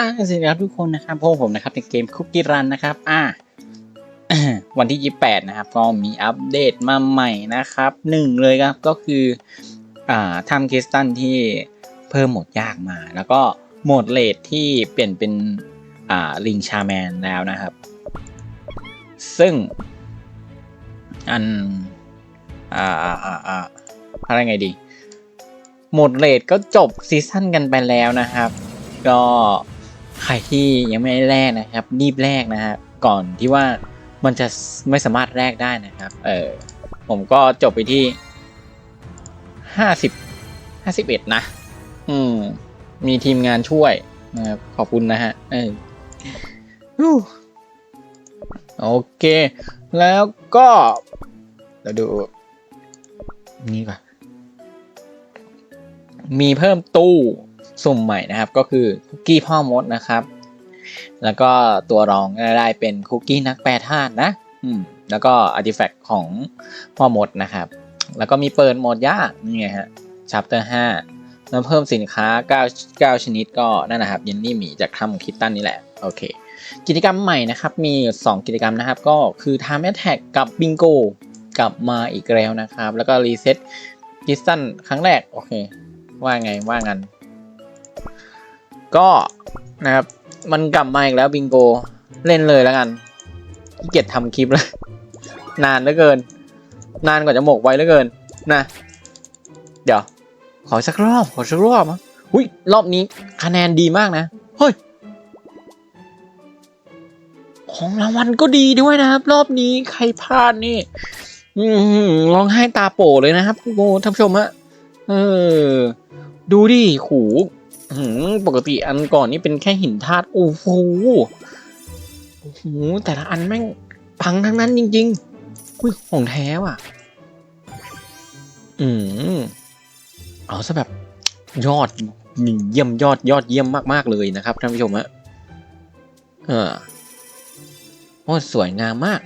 อ่าสวัสดีครับทุกคนนะครับพวกผมนะครับในเกมคุกกี้รันนะครับ อ่า วันที่ 28 นะครับ ก็มีอัปเดตมาใหม่นะครับหนึ่งเลยครับก็คือ อ่าทำคริสตันที่เพิ่มโหมดยากมา แล้วก็โหมดเลดที่เปลี่ยนเป็น อ่า ลิงชาแมนแล้วนะครับ ซึ่ง อัน อ่าอ่าอ่าอ่าอะไรไงดี โหมดเลดก็จบซีซั่นกันไปแล้วนะครับก็ ใครที่ยังไม่ได้แลกนะครับ รีบแลกนะฮะก่อนที่ว่ามันจะไม่สามารถแลกได้นะครับ เออผมก็จบไปที่ห้าสิบห้าสิบเอ็ดนะ อืม มีทีมงานช่วยนะครับขอบคุณนะฮะเออโอเค แล้วก็เราดู นี่ก่อนมีเพิ่มตู้ สุ่มใหม่นะครับ ก็คือคุกกี้พ่อมดนะครับ แล้วก็ตัวรองได้เป็นคุกกี้นักแปรธาตุนะอืมแล้วก็อาร์ติแฟกต์ของพ่อมดนะครับ แล้วก็มีเปิดโหมดยากนี่ไงฮะชัปเตอร์ห้าแล้วเพิ่มสินค้า 9 9 ชนิดก็นั่นนะครับเยนนี่หมีจากถ้ำคิตตันนี่แหละโอเค กิจกรรมใหม่นะครับ มี 2 กิจกรรมนะครับ ก็คือ Time Attack กับ Bingo กลับมาอีกแล้วนะครับ แล้วก็รีเซ็ตคิสตันครั้งแรก โอเค ว่าไงว่างัน ก็นะครับ มันกลับมาอีกแล้วบิงโกเล่นเลยแล้วกันขี้เกียจทำคลิปแล้ว นานเหลือเกิน นานกว่าจะหมกไว้เหลือเกินนะ เดี๋ยว ขอสักรอบขอสักรอบมั้งอุ้ยรอบนี้คะแนนดีมากนะเฮ้ยของรางวัลก็ดีด้วยนะครับ รอบนี้ใครพลาดนี่ร้องไห้ตาโป่เลยนะครับโอ้ท่านผู้ชมฮะเออ ดูดิหูหืม ปกติอันก่อนนี่เป็นแค่หินธาตุโอ้โหโอ้โหแต่ละอันแม่งพังทั้งนั้นจริงๆอุ้ยของแท้ว่ะ อืมเอาซะแบบยอดเยี่ยมยอดยอดเยี่ยมมากๆเลยนะครับท่านผู้ชมฮะเออโอ้สวยงามมาก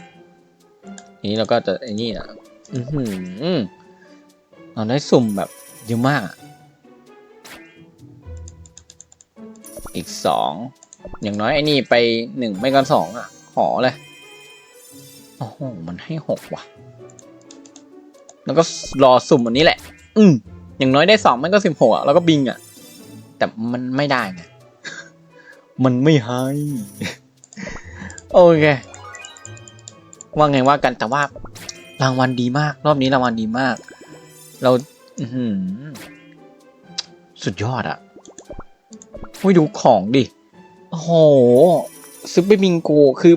ทีนี้เราก็จะไอ้นี่ะอือหือเราได้สุ่มแบบเยอะมากอะ อีกสอง อย่างน้อยไอ้นี่ไปหนึ่งไม่ก็สองอะ ขอเลย โอ้โห มันให้หกว่ะ แล้วก็รอสุ่มอันนี้แหละ อืมอย่างน้อยได้สองไม่ก็สิบหกอะ แล้วก็บิงอะ แต่มันไม่ได้ไงมันไม่ให้ โอเค ว่าไงว่ากันแต่ว่ารางวัลดีมาก รอบนี้รางวัลดีมาก เราอือหือสุดยอดอะ อุ้ดูของดิ โอ้โหซื้อไปบิงโกคือ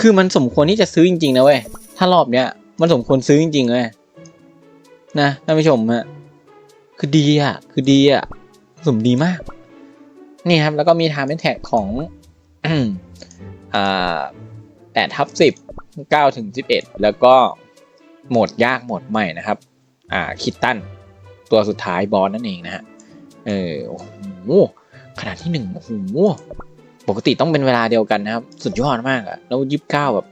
คือมันสมควรที่จะซื้อจริงๆนะเว้ย ถ้ารอบเนี้ย มันสมควรซื้อจริงๆเว้ย นะท่านผู้ชมฮะ คือดีอะ คือดีอะ สมดีมาก นี่ครับ แล้วก็มีไทม์แท็กของอ่าแปดทับสิบเก้าถึงสิบเอ็ดแล้วก็โหมดยากโหมดใหม่นะครับ อ่าคิตตันตัวสุดท้ายบอสนั่นเองนะฮะ เออโอ้โห ขนาดที่หนึ่งโอ้โหปกติต้องเป็นเวลาเดียวกันนะครับ สุดยอดมากอะแล้วยิบเก้าแบบ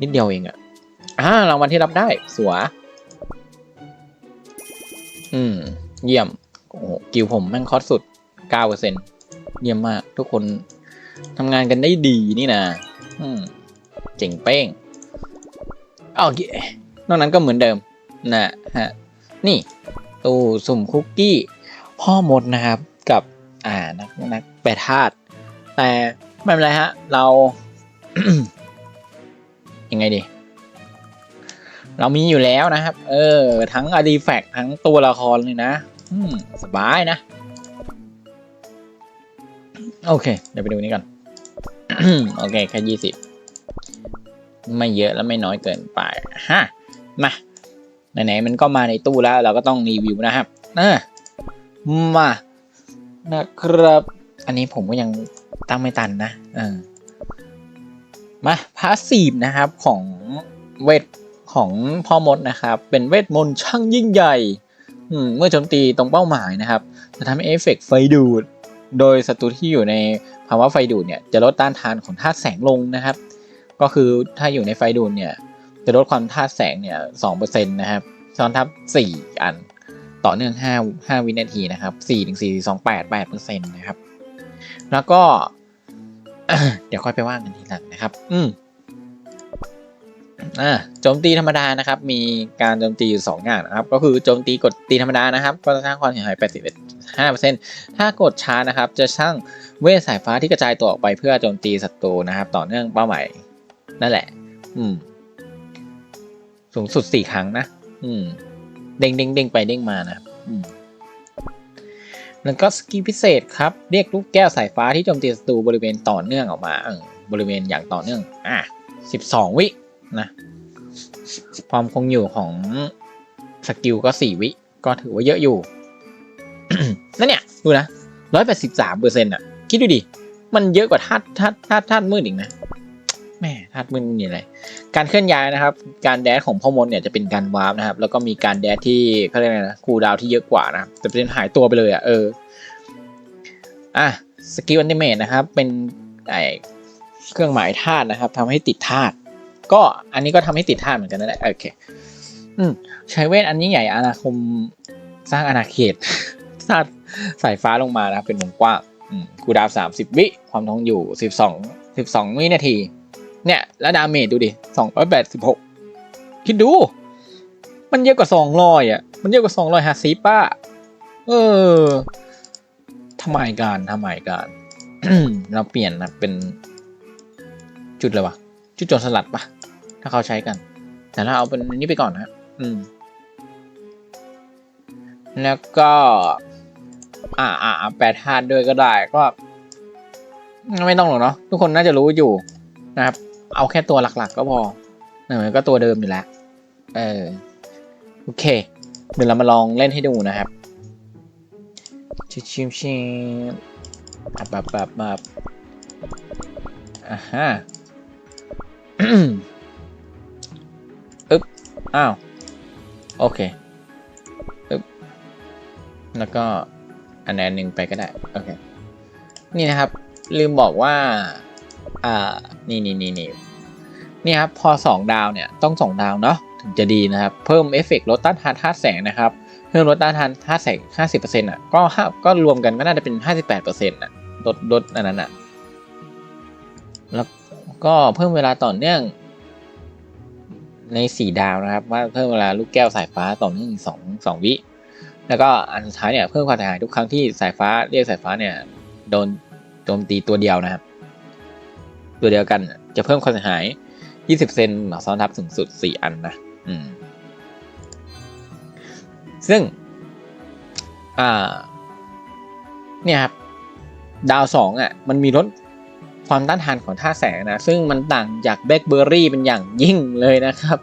นิดเดียวเองอะอ่ารางวัลที่รับได้ สวยอืม เยี่ยม โอ้โหกิวผมแม่งคอสสุดเก้าเปอร์เซ็นเยี่ยมมาก ทุกคนทำงานกันได้ดีนี่นะอืม เจ๋งเป้งโอเคนอกนั้นก็เหมือนเดิม นะฮะ นี่ตู้สุ่มคุกกี้ พ่อมดนะครับกับอ่านักนักแปรธาตุแต่ไม่เป็นไรฮะ เรา ยังไงดี เรามีอยู่แล้วนะครับ เออ ทั้งอดีแฟกทั้งตัวละครเลยนะสบายนะ โอเค เดี๋ยวไปดูนี้ก่อน โอเค แค่ยี่สิบไม่เยอะและไม่น้อยเกินไปฮะมาไหนๆมันก็มาในตู้แล้ว เราก็ต้องรีวิวนะครับเออ มานะครับ อันนี้ผมก็ยังตั้งไม่ตันนะเออมาพาสซีฟนะครับของเวทของพ่อมดนะครับ เป็นเวทมนต์ช่างยิ่งใหญ่เมื่อโจมตีตรงเป้าหมายนะครับ จะทำให้เอฟเฟกต์ไฟดูด โดยศัตรูที่อยู่ในภาวะไฟดูดเนี่ยจะลดต้านทานของธาตุแสงลงนะครับ ก็คือถ้าอยู่ในไฟดูดเนี่ยจะลดความธาตุแสงเนี่ยสองเปอร์เซ็นต์นะครับซ้อนทับสี่อัน ต่อเนื่อง 5 5 วินาทีนะครับ4ถึง4 2 8 8เปอร์เซ็นต์นะครับ แล้วก็ เดี๋ยวค่อยไปว่ากันทีหลังนะครับ อืมอ่าโจมตีธรรมดานะครับ มีการโจมตีอยู่สองอย่างนะครับ ก็คือโจมตีกดตีธรรมดานะครับ ก็จะสร้างความเสียหาย81.5%ถ้ากดช้านะครับ จะสร้างเวทสายฟ้าที่กระจายตัวออกไปเพื่อโจมตีศัตรูนะครับ ต่อเนื่องเป้าหมายนั่นแหละ อืม สูงสุดสี่ครั้งนะ อืม เด้งเด้งเด้งไปเด้งมานะครับแล้วก็สกิลพิเศษครับ เรียกลูกแก้วสายฟ้าที่โจมตีศัตรูบริเวณต่อเนื่องออกมาเออบริเวณอย่างต่อเนื่อง อะสิบสองวินะความคงอยู่ของสกิลก็สี่วิ ก็ถือว่าเยอะอยู่นั่นเนี่ย ดูนะร้อยแปดสิบสามเปอร์เซ็นต์อะ คิดดูดิ มันเยอะกว่าธาตุธาตุธาตุธาตุมืดอีกนะแม่ธาตุมืดนี่อะไร การเคลื่อนย้ายนะครับ การแดดของพ่อมดเนี่ยจะเป็นการวาร์ปนะครับ แล้วก็มีการแดดที่เขาเรียกอะไรนะคูดาวที่เยอะกว่านะครับแต่เป็นหายตัวไปเลยอะเอออะสกิลอันติเมตนะครับ เป็นไอเครื่องหมายธาตุนะครับทำให้ติดธาตุก็อันนี้ก็ทำให้ติดธาตุเหมือนกันนั่นแหละโอเคอืมใช้เวทอันนี้ใหญ่อาณาคมสร้างอาณาเขตธาตุสายฟ้าลงมานะครับเป็นวงกว้างคูดาวสามสิบวิความทองอยู่สิบสองสิบสองวินาที เนี่ย แล้วดาเมจดูดิสองร้อยแปดสิบหกคิดดู มันเยอะกว่าสองร้อยอะ มันเยอะกว่าสองร้อยห้าสิบป้าเออทำไมการทำไมการเราเปลี่ยนนะเป็นจุดเลยวะจุดโจรสลัดปะถ้าเขาใช้กัน แต่เราเอาเป็นนี้ไปก่อนนะอืม แล้วก็ อ่าอ่าอ่าแปดธาตุด้วยก็ได้ก็ ไม่ต้องหรอกเนาะทุกคนน่าจะรู้อยู่นะครับ เอาแค่ตัวหลักๆ ก็พอเออก็ตัวเดิมอยู่แล้ว เออ โอเค เดี๋ยวเรามาลองเล่นให้ดูนะครับ ชิมชิมชิมแบบแบบแบบอ่าฮะอึ๊บ อ้าว โอเค อึ๊บ แล้วก็อันใดอันหนึ่งไปก็ได้ โอเค นี่นะครับ ลืมบอกว่า อ่า นี่นี่นี่นี่นี่ครับ พอสองดาวเนี่ย ต้องสองดาวเนาะ ถึงจะดีนะครับ เพิ่มเอฟเฟกต์ลดต้านทานธาตุแสงนะครับ เพิ่มลดต้านทานธาตุแสงห้าสิบเปอร์เซ็นต์อะ ก็ห้าก็รวมกันก็น่าจะเป็นห้าสิบแปดเปอร์เซ็นต์อะ ลดลดอันนั้นอะ แล้วก็เพิ่มเวลาต่อเนื่องในสี่ดาวนะครับ ว่าเพิ่มเวลาลูกแก้วสายฟ้าต่อเนื่องอีกสองสองวิ แล้วก็อันสุดท้ายเนี่ยเพิ่มความเสียหายทุกครั้งที่สายฟ้าเรียกสายฟ้าเนี่ยโดนโจมตีตัวเดียวนะครับ ตัวเดียวกันจะเพิ่มความเสียหาย 20 เซนหมาซ้อนทับสูงสุด 4 อันนะอืมซึ่ง อ่า เนี่ยครับ ดาวสองอะ มันมีลดความต้านทานของท่าแสงนะ ซึ่งมันต่างจากแบล็คเบอร์รี่เป็นอย่างยิ่งเลยนะครับ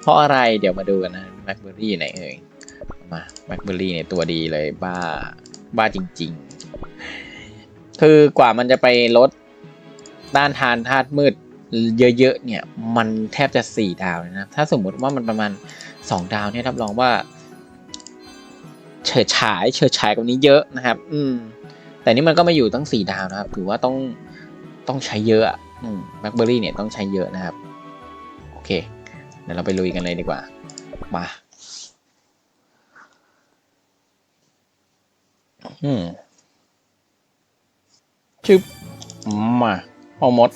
เพราะอะไรเดี๋ยวมาดูกันนะแบล็คเบอร์รี่ไหนเอ่ยมาแบล็คเบอร์รี่เนี่ยตัวดีเลยบ้า บ้าจริง ๆ คือกว่ามันจะไปลด ต้านทานธาตุมืดเยอะๆเนี่ยมันแทบจะสี่ดาวเลยนะถ้าสมมุติว่ามันประมาณสองดาวเนี่ยรับรองว่า เฉิดฉายเฉิดฉายกว่านี้เยอะนะครับ อืม แต่นี่มันก็มาอยู่ตั้งสี่ดาวนะครับถือว่าต้องต้องใช้เยอะอะอืมแบล็คเบอร์รี่เนี่ยต้องใช้เยอะนะครับ โอเคเดี๋ยวเราไปลุยกันเลยดีกว่า มาอืมชึบมา พอมด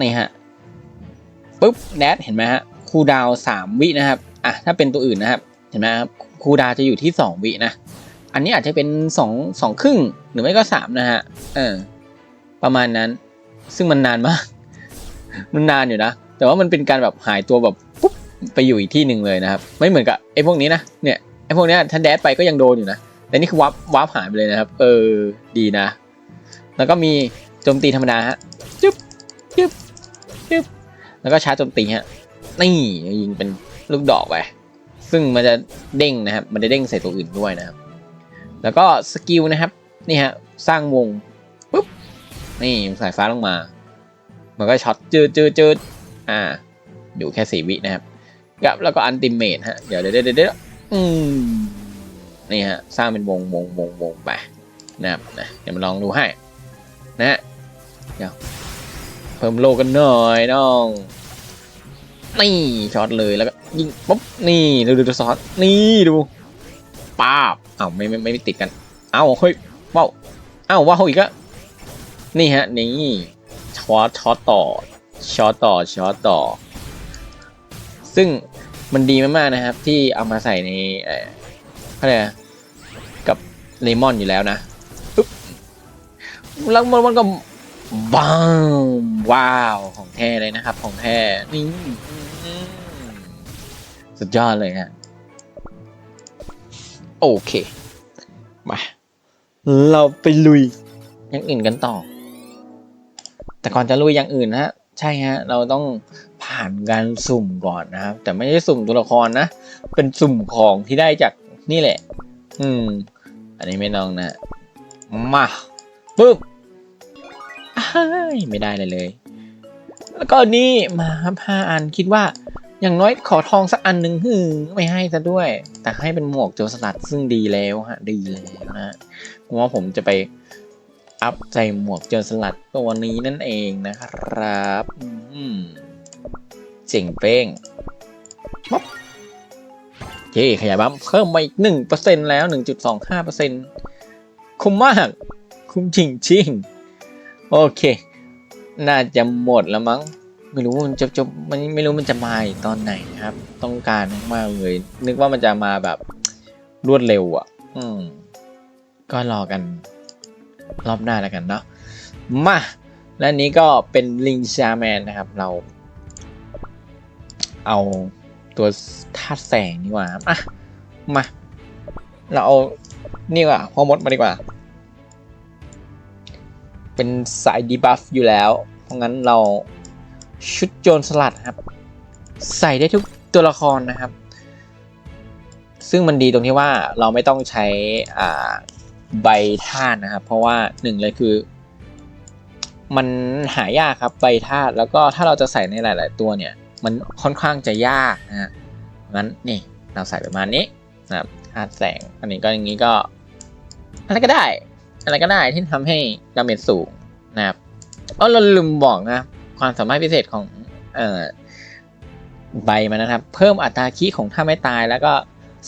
นี่ฮะปุ๊บแดดเห็นไหมฮะคูดาวสามวินะครับอะถ้าเป็นตัวอื่นนะครับ เห็นไหมครับคูดาวจะอยู่ที่สองวินะอันนี้อาจจะเป็นสองสองครึ่งหรือไม่ก็สามนะฮะเออประมาณนั้น ซึ่งมันนานมาก มันนานอยู่นะ แต่ว่ามันเป็นการแบบหายตัวแบบปุ๊บไปอยู่อีกที่หนึ่งเลยนะครับ ไม่เหมือนกับไอ้พวกนี้นะเนี่ยไอ้พวกเนี้ยถ้าแดดไปก็ยังโดนอยู่นะแต่นี่คือวับวับหายไปเลยนะครับ เออดีนะ แล้วก็มีโจมตีธรรมดาฮะ จึ๊บจึ๊บแล้วก็ชาร์จโจมตีฮะนี่ยิงเป็นลูกดอกไปซึ่งมันจะเด้งนะครับ มันจะเด้งใส่ตัวอื่นด้วยนะครับ แล้วก็สกิลนะครับนี่ฮะสร้างวงปุ๊บนี่สายฟ้าลงมา มันก็ช็อตจืดจืดจืดอ่า อยู่แค่สี่วินะครับกับแล้วก็อันติเมทฮะเดี๋ยวเดี๋ยวเดี๋ยวเดี๋ยวอืมนี่ฮะสร้างเป็นวงวงวงวงไปนะครับนะเดี๋ยวมาลองดูให้นะฮะเดี๋ยว พิ่มโลกันหน่อยน้อง นี่ช็อตเลยแล้วก็ยิงปุ๊บนี่ดูดูดูซอสนี่ดูป้าบอ้าวไม่ไม่ไม่ติดกัน เอ้าเฮ้ยว้าวเอ้าว้าวอีกอะนี่ฮะนี่ช็อตช็อตต่อช็อตต่อช็อตต่อ ซึ่งมันดีมากๆนะครับ ที่เอามาใส่ในเอ่ออะไรกับเลมอนอยู่แล้วนะปึ๊บแล้วมันก็ บ้าวว้าวของแท้เลยนะครับ ของแท้นี่สุดยอดเลยฮะโอเคมาเราไปลุยอย่างอื่นกันต่อ แต่ก่อนจะลุยอย่างอื่นนะฮะ ใช่ฮะ เราต้องผ่านการสุ่มก่อนนะครับ แต่ไม่ใช่สุ่มตัวละครนะ เป็นสุ่มของที่ได้จากนี่แหละ อืม อันนี้ไม่ต้องนะ มาปึ๊บ ยไม่ได้เลยเลย แล้วก็นี่มาครับห้าอันคิดว่าอย่างน้อยขอทองสักอันหนึ่งฮึไม่ให้ซะด้วย แต่ให้เป็นหมวกโจรสลัดซึ่งดีแล้วฮะ ดีแล้วนะฮะผมว่าผมจะไปอัพใส่หมวกโจรสลัดตัวนี้นั่นเองนะครับอืมเจ๋งเป้งป๊บโอเคขยายบัมเพิ่มมาอีกหนึ่งเปอร์เซ็นแล้วหนึ่งจุดสองห้าเปอร์เซ็นคุ้มมาก คุ้มจริงจริงโอเค น่าจะหมดแล้วมั้ง ไม่รู้มันจะจะมันไม่รู้มันจะมาอีกตอนไหนนะครับ ต้องการมากๆเลย นึกว่ามันจะมาแบบรวดเร็วอะ อืม ก็รอกัน รอบหน้าแล้วกันเนาะ มา และนี้ก็เป็นลิงชาแมนนะครับ เรา เอาตัวธาตุแสงดีกว่าอะ มา เราเอานี่กว่าพ่อมดมาดีกว่า เป็นสายดีบัฟอยู่แล้ว เพราะงั้นเราชุดโจรสลัดครับ ใส่ได้ทุกตัวละครนะครับ ซึ่งมันดีตรงที่ว่าเราไม่ต้องใช้อ่าใบธาตุนะครับ เพราะว่าหนึ่งเลยคือ มันหายากครับใบธาตุแล้วก็ถ้าเราจะใส่ในหลาย ๆ ตัวเนี่ย มันค่อนข้างจะยากนะฮะงั้นนี่เราใส่ประมาณนี้นะครับธาตุแสงอันนี้ก็อย่างนี้ก็อะไรก็ได้ อะไรก็ได้ที่ทำให้ดาเมจสูงนะครับเออเราลืมบอกนะความสามารถพิเศษของเอ่อใบมันนะครับ เพิ่มอัตราคีของท่าไม่ตายแล้วก็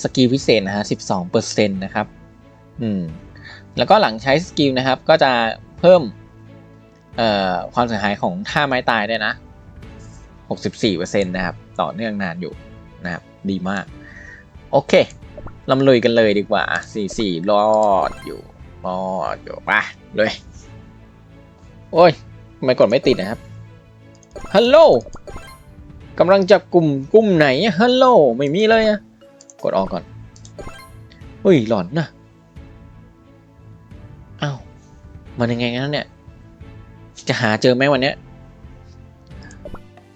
สกิลพิเศษนะฮะสิบสองเปอร์เซ็นต์นะครับ อืม แล้วก็หลังใช้สกิลนะครับ ก็จะเพิ่ม เอ่อ ความเสียหายของท่าไม้ตายได้นะหกสิบสี่เปอร์เซ็นต์นะครับ ต่อเนื่องนานอยู่นะครับ ดีมาก โอเคเรามาลุยกันเลยดีกว่าสี่สี่รอดอยู่ อดอยู่ไปเลยโอ้ยทำไมกดไม่ติดนะครับฮัลโหลกำลังจับกลุ่มกลุ่มไหนอะฮัลโหลไม่มีเลยอะกดออกก่อนเฮ้ยหลอนนะอ้าวมันยังไงกันเนี่ย จะหาเจอไหมวันเนี้ย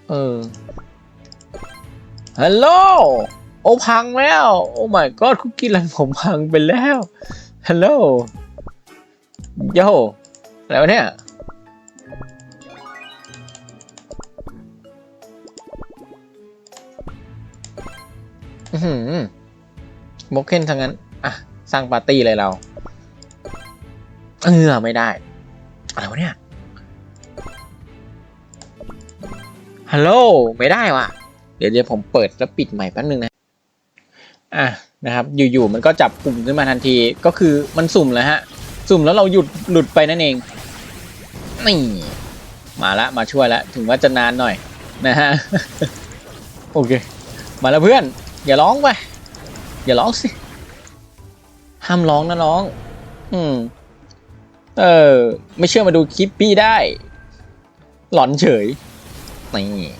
เออฮัลโหลโอพังแล้ว โอ้ my god คุกกี้รันผมพังไปแล้วฮัลโหล โย่แล้วะเนี่ย อือหือโมเคนทั้งนั้น อะ สร้างปาร์ตี้เลยเรา เออไม่ได้ อะไรวะเนี่ย ฮัลโหล ไม่ได้ว่ะ เดี๋ยวเดี๋ยวผมเปิดแล้วปิดใหม่แป๊บนึงนะ อะนะครับ อยู่ๆ มันก็จับกลุ่มขึ้นมาทันที ก็คือมันสุ่มแล้วฮะ สุ่มแล้วเราหยุดหลุดไปนั่นเองนี่มาละมาช่วยละถึงว่าจะนานหน่อยนะฮะโอเค มาแล้วเพื่อน อย่าร้องไปอย่าร้องสิห้ามร้องนะน้อง อืม เออ ไม่เชื่อมาดูคลิปปี้ได้ หลอนเฉยนี่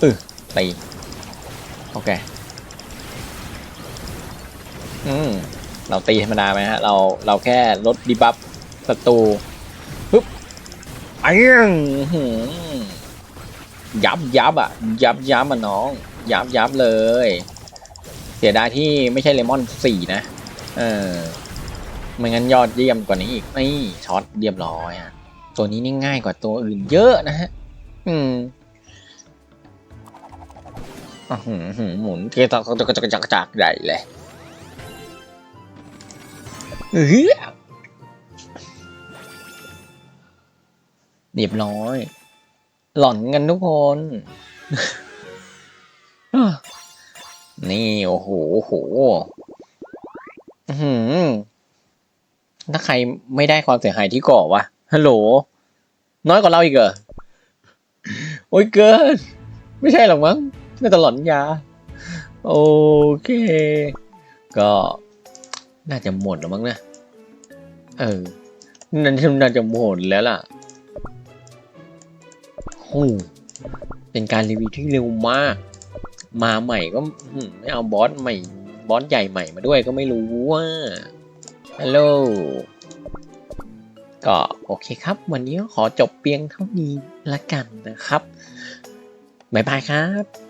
เออตีโอเค อืม เราตีธรรมดาไหมฮะเราเราแค่ลดดีบัฟศัตรูปึ๊บไอ้ยังยับยับอะ ยับยับอะน้อง ยับยับเลย เสียดายที่ไม่ใช่เลมอนสี่นะ เออไม่งั้นยอดเยี่ยมกว่านี้อีกนี่ช็อตเรียบร้อยอะตัวนี้นี่ง่ายกว่าตัวอื่นเยอะนะฮะ อืมอื้อหือหือหมุนเทตอกจักจักจักจักใหญ่เลย เฮ้ยเรียบร้อย หล่อนกันทุกคน นี่ โอ้โหโอ้โหถ้าใครไม่ได้ความเสียหายที่ก่อวะ ฮัลโหล น้อยกว่าเราอีกเหรอ โอ้ยเกิน ไม่ใช่หรอกมั้งน่าจะหลอนยา โอเค ก็ น่าจะหมดแล้วมั้งนะ เออนั่นน่าจะหมดแล้วล่ะโอ้เป็นการรีวิวที่เร็วมาก มาใหม่ก็ไม่เอาบอสใหม่ บอสใหญ่ใหม่มาด้วยก็ไม่รู้ว่า ฮัลโหล ก็โอเคครับ วันนี้ขอจบเพียงเท่านี้ละกันนะครับ บ๊ายบายครับ